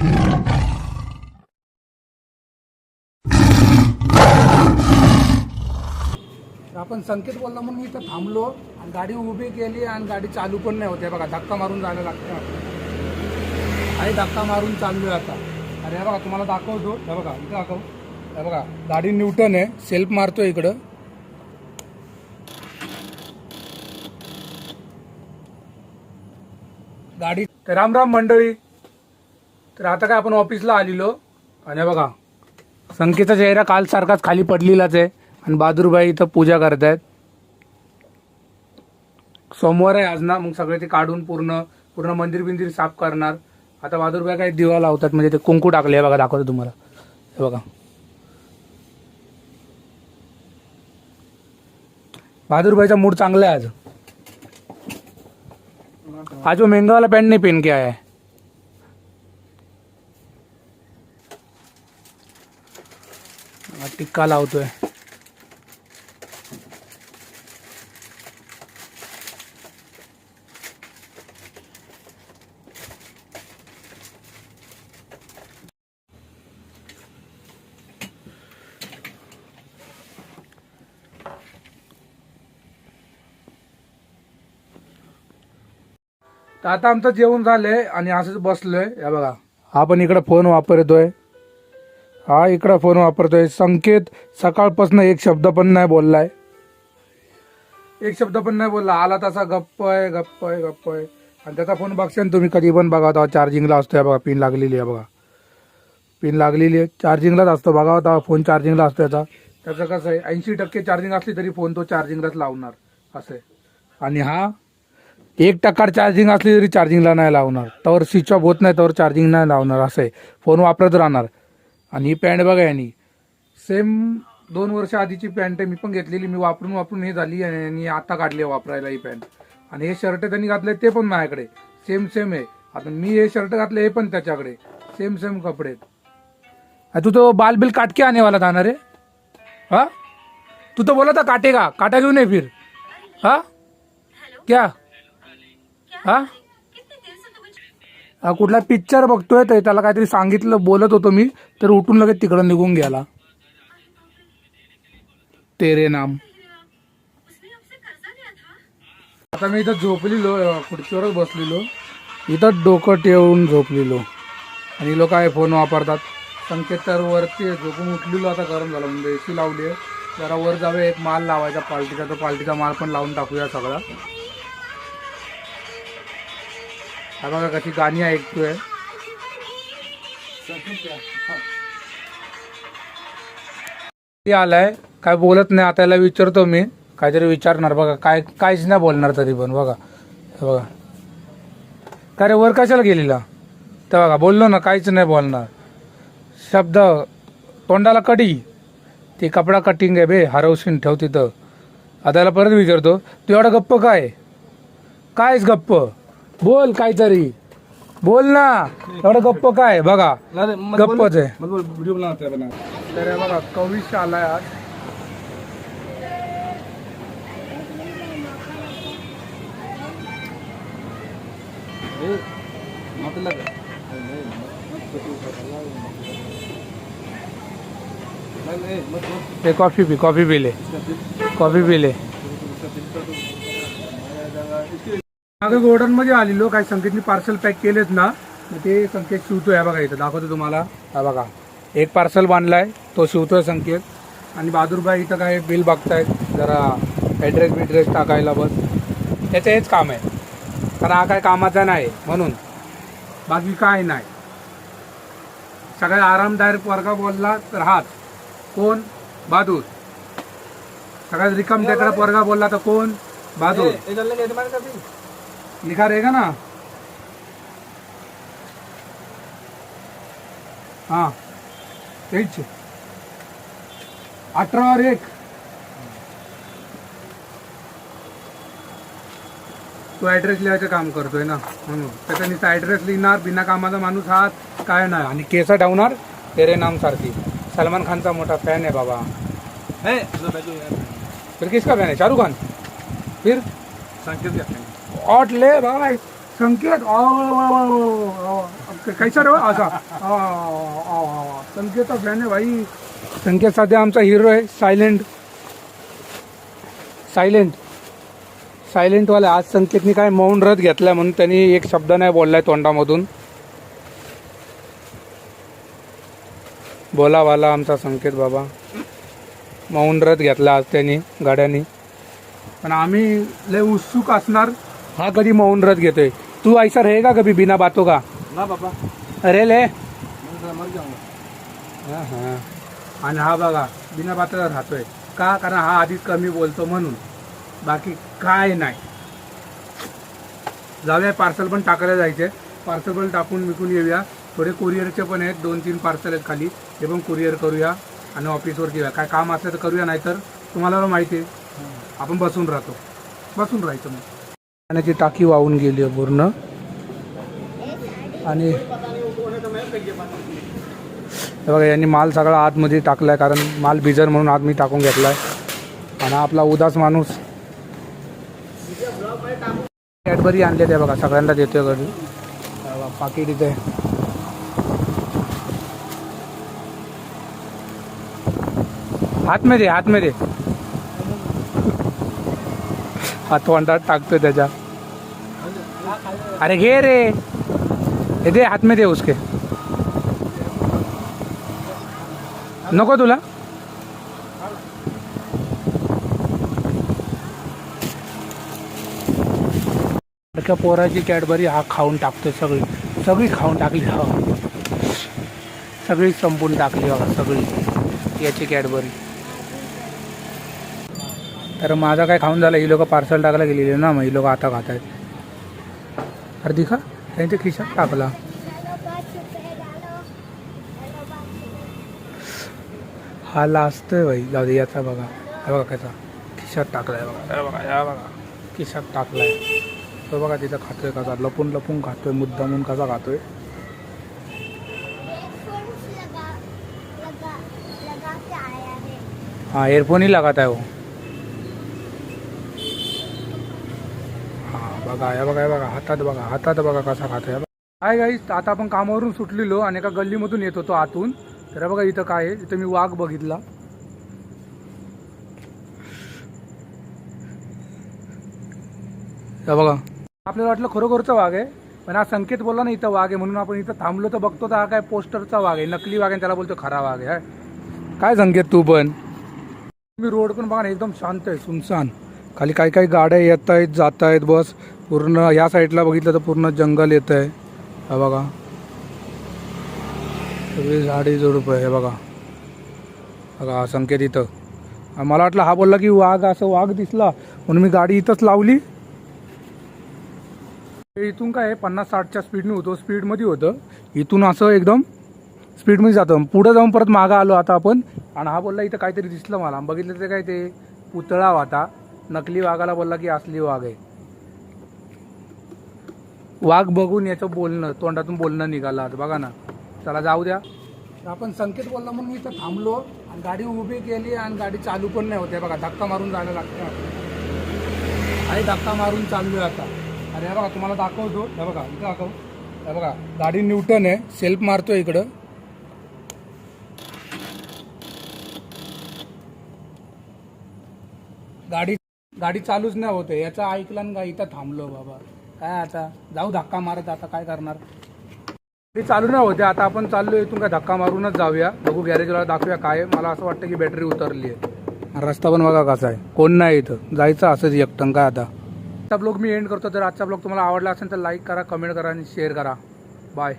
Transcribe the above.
तर आपण संकेत बोलला म्हणून इथं थांबलो आणि गाडी उभी केली आणि गाडी चालू पण नाही होते. बघा धक्का मारून जायला लागतं आणि धक्का मारून चाललोय आता. अरे हे बघा तुम्हाला दाखवतो. हे बघा इथं दाखव. हे बघा गाडी न्यूटन आहे. सेल्फ मारतोय इकडं. गाडी राम राम मंडळी. तर आता काय आपण ऑफिसला आलेलो आणि बघा संकेतचा चेहरा काल सारखाच खाली पडलेलाच आहे आणि बहादूरबाई इथं पूजा करतायत. सोमवार आहे आज ना मग सगळे ते काढून पूर्ण पूर्ण मंदिर बिंदिर साफ करणार. आता बहादूरबाई काही दिवा लावतात म्हणजे ते कुंकू टाकले बघा दाखवतो तुम्हाला. हे बघा. बहादूरबाईचा मूड चांगला आहे आज. आज वो पॅन्ट नाही पेन नहीं पहन के है हा टिक्का लावतोय. तर आता आमचं जेवण झालंय आणि असंच बसलोय. या बघा हा पण इकडं फोन वापरतोय. हा इकडं फोन वापरतोय. संकेत सकाळपासून एक शब्द पण नाही बोललाय. एक शब्द पण नाही बोलला. आला तसा गप्प आहे गप्प आहे गप्प आहे आणि त्याचा फोन बघशान तुम्ही. कधी पण बघा तेव्हा चार्जिंगला असतो आहे बघा पिन लागलेली आहे बघा. पिन लागलेली आहे. चार्जिंगलाच असतो. बघा तेव्हा फोन चार्जिंगला असतो याचा त्याचं कसं आहे ऐंशी टक्के चार्जिंग असली तरी फोन तो चार्जिंगलाच लावणार. असं आहे. आणि हा एक टक्का चार्जिंग असली तरी चार्जिंगला नाही लावणार. त्यावर स्विच ऑफ होत नाही त्यावर चार्जिंग नाही लावणार. असं आहे. फोन वापरत राहणार. आणि ही पॅन्ट बघा यांनी. सेम दोन वर्ष आधीची पॅन्ट आहे मी पण घेतलेली मी वापरून वापरून हे झाली आणि आता काढली आहे वापरायला ही पॅन्ट. आणि हे शर्ट त्यांनी घातले ते पण माझ्याकडे. सेम सेम आहे. आता मी हे शर्ट घातले हे पण त्याच्याकडे. सेम सेम कपडे तू तो बाल बिल काट के आने वाला था ना रे हा? तू तो बोला था काटेगा काटा क्यों नहीं फिर. हा? क्या? हा, कुठला पिक्चर बघतोय तर त्याला काहीतरी सांगितलं बोलत होतो मी तर उठून लगेच तिकडं निघून गेला. तेरे नाम. आता मी इथं झोपलेलो खुर्चीवरच बसलेलो. इथं डोकं ठेवून झोपलेलो. आणि लोक आहे फोन वापरतात. संकेत तर वरती झोपून उठलेलो आता गरम झालं म्हणजे एसी लावली आहे. जरा वर जावे एक माल लावायचा पालटीचा. तो पालटीचा माल पण लावून टाकूया सगळा. हा बघा कशी गाणी ऐकतोय. ती आलाय? काय बोलत नाही. आता याला विचारतो मी. काहीतरी विचारणार. बघा काय काहीच नाही बोलणार तरी पण. बघा. बघा. काय रे वर कशाला गेलेला? तर बघा बोललो ना काहीच नाही बोलणार. शब्द तोंडाला कडी ती कपडा कटिंग आहे बे हरवशीन ठेव तिथं. आता याला परत विचारतो तू एवढा गप्प काय? कायच गप्प? बोल काहीतरी. बोल ना. एवढं गप्प काय? बघा. गप्पच आहे. तर बघा कविश आलाय आज. मतलब ते कॉफी पी कॉफी पी ले कॉफी पी ले मागे गोडाऊन मध्ये आलेलो काही संकेतनी पार्सल पॅक केलेत ना मग ते संकेत शिवतोय. हा बघा इथं दाखवतो तुम्हाला. हा बघा एक पार्सल बांधलाय तो शिवतोय संकेत. आणि बहादूरबाई इथं काय बिल बघतायत जरा ॲड्रेस बिड्रेस टाकायला बस. त्याचं हेच काम आहे. कारण हा काय कामाचा नाही म्हणून. बाकी काय नाही. सगळ्यात आरामदायक वर्गा बोलला तर हाच. कोण? बहादूर सगळ्यात रिकम टेकडा पोरगा बोलला तर कोण? बहादूर लिखा रहेगा ना? हाँ तेच अठरा और एक। तो ऍड्रेस लिहायचं काम करतोय ना म्हणून. त्याचा नुसता ऍड्रेस लिहिणार बिना कामाचा माणूस हात काय नाही. आणि केस ठेवणार तेरे नाम सारखी. सलमान खानचा मोठा फॅन आहे बाबा. है फिर किसका फॅन आहे? शाहरुख खान. फिर? संकेत ऑट ले भाई संकेत कैसा रे असा. संकेत संकेतचा फॅन आहे भाई. संकेत सध्या आमचा हिरो आहे सायलेंट सायलेंट सायलेंटवाला आज संकेतनी काय मौन रथ घेतलाय म्हणून त्यांनी एक शब्द नाही बोललाय तोंडामधून. बोला वाला आमचा संकेत बाबा. मौन रथ घेतला आज त्यांनी गाड्यांनी. पण आम्ही लय उत्सुक असणार. हा कधी मौन रथ घेतोय? तू ऐसा रहेगा कभी बिना बातों का? ना बाबा अरे ले. मैं मर जाऊंगा. हा, हा. आणि हा बघा बिना बातोला राहतोय. का? कारण हा आधीच कमी बोलतो म्हणून. बाकी काय नाही. जाऊया पार्सल पण टाकायला जायचे पार्सल पण टाकून विकून येऊया. थोडे कुरिअरचे पण आहेत. दोन तीन पार्सल आहेत खाली. ते पण कुरिअर करूया आणि ऑफिसवर घेऊया काय काम असलं तर करूया नाहीतर तुम्हाला माहिती आहे. आपण बसून राहतो. बसून राहायचं मग. पाण्याची टाकी वाहून गेली आहे पूर्ण. आणि बघा यांनी माल सगळा आतमध्ये टाकलाय कारण माल भिजर म्हणून आत मी टाकून घेतला आहे आणि आपला उदास माणूस. कॅडबरी आणले ते बघा सगळ्यांना देतो घरी. हे पाकिट इथे. हातमध्ये हातमध्ये हात मध्ये हातवंडात त्याच्या. अरे घे रे. हे दे हात मध्ये उसके. नको तुला? पोराची कॅडबरी हा खाऊन टाकतोय सगळी. सगळी खाऊन टाकली हा. सगळी संपून टाकली बघा सगळी याची कॅडबरी. तर माझा काय खाऊन झाला? ही लोक पार्सल टाकायला गेलेली ना मग ही लोक आता खात आहेत अरे दिखा त्यांच्या खिशात टाकला हा लाजतोय भाई जाऊ दे याचा बघा. हा बघा कसा. खिशात टाकलाय बघा. बघा या बघा. खिशात टाकलाय. तो बघा तिथं खातोय कसा. लपून लपून खातोय मुद्दामून कसा खातोय. है. हा एअरफोन ही लागत आहे हो. बघा या बघा बघा हातात बघा हातात बघा कसा खात आहे काय गाई आता आपण कामावरून सुटलेलो आणि एका गल्लीमधून येत होतो आतून. तर बघा इथं काय आहे इथं मी वाघ बघितला. बघा. आपल्याला वाटलं खरोखरचा वाघ आहे पण हा संकेत बोलला ना इथं वाघ आहे म्हणून आपण इथं थांबलो तर बघतो तर हा काय पोस्टरचा वाघ आहे नकली वाघ आहे त्याला बोलतो खरा वाघ आहे. काय संकेत तू पण? मी रोड पण बघा ना एकदम शांत आहे सुनसान. खाली काही काही गाड्या येत आहेत जात आहेत बस. पूर्ण या साईडला बघितलं तर पूर्ण जंगल येत आहे. हा बघा. सगळी झाडी झुडूप आहे हे बघा. बघा संकेत इथं. मला वाटलं हा बोलला की वाघ असं वाघ दिसला. म्हणून मी गाडी इथंच लावली. इथून काय पन्नास साठच्या स्पीडने होतो. स्पीडमध्ये होतं. इथून असं एकदम स्पीडमध्ये जातं. पुढं जाऊन परत मागं आलो आता आपण. आणि हा बोलला इथं काहीतरी दिसलं मला. बघितलं ते काय ते पुतळा होता. नकली वाघाला बोलला की असली वाघ आहे. वाघ बघून याचं बोलणं तोंडातून बोलणं निघालं आज. बघा ना. चला जाऊ द्या. आपण संकेत बोलला म्हणून मी इथं थांबलो आणि गाडी उभी केली आणि गाडी चालू पण नाही होते. बघा धक्का मारून जायला लागतं आणि धक्का मारून चाललोय आता. अरे हे बघा तुम्हाला दाखवतो. हे बघा इथं दाखव. हे बघा गाडी न्यूटन आहे. सेल्फ मारतो इकडं. गाडी गाडी चालूच नाही होते. याचा ऐकलं ना इथं थांबलो बाबा. काय आता? जाऊ धक्का मारत आता काय करणार? ते चालू ना होते. आता आपण चाललो इथून काय धक्का मारूनच जाऊया. बघू गॅरेजला दाखवूया काय. मला असं वाटतं की बॅटरी उतरली आहे रस्ता पण बघा कसा आहे. कोण नाही इथं. जायचं असंच एकटं काय आता? आजचा ब्लॉग मी एंड करतो. जर आजचा ब्लॉग तुम्हाला आवडला असेल तर लाईक करा कमेंट करा आणि शेअर करा. बाय